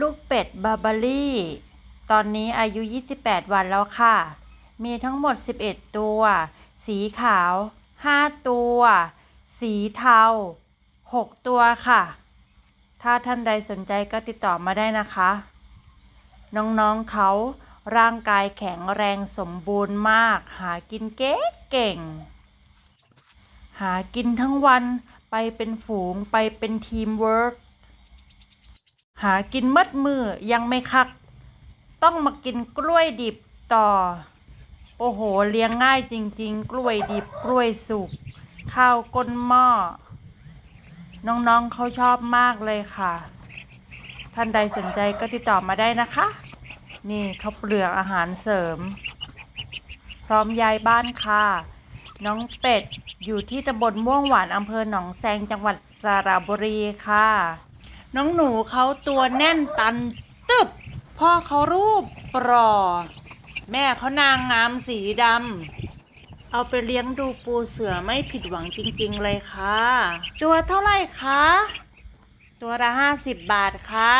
ลูกเป็ดบาร์บารี่ ตอนนี้อายุ 28 วันแล้วค่ะ มีทั้งหมด 11 ตัว สีขาว 5 ตัว สีเทา 6 ตัวค่ะ ถ้าท่านใดสนใจก็ติดต่อมาได้นะคะ น้องๆเขาร่างกายแข็งแรงสมบูรณ์มาก หากินเก่งเก่ง หากินทั้งวันไปเป็นฝูงไปเป็นทีมเวิร์ก หากินมัดมือยังไม่คัก ต้องมากินกล้วยดิบต่อ โอ้โห เลี้ยงง่ายจริง ๆ กล้วยดิบกล้วยสุก ข้าวก้นหม้อ น้องๆเขาชอบมากเลยค่ะ ท่านใดสนใจก็ติดต่อมาได้นะคะ นี่เขาเปลือกอาหารเสริม พร้อมยายบ้านค่ะ น้องเป็ดอยู่ที่ตำบลม่วงหวานอำเภอหนองแซงจังหวัดสระบุรีค่ะ น้องหนูเขาตัวแน่นตันตึบ พ่อเขารูปปรอ แม่เขานางงามสีดำ เอาไปเลี้ยงดูปูเสือไม่ผิดหวังจริงๆเลยค่ะ ตัวเท่าไหร่คะ ตัวละห้าสิบบาทค่ะ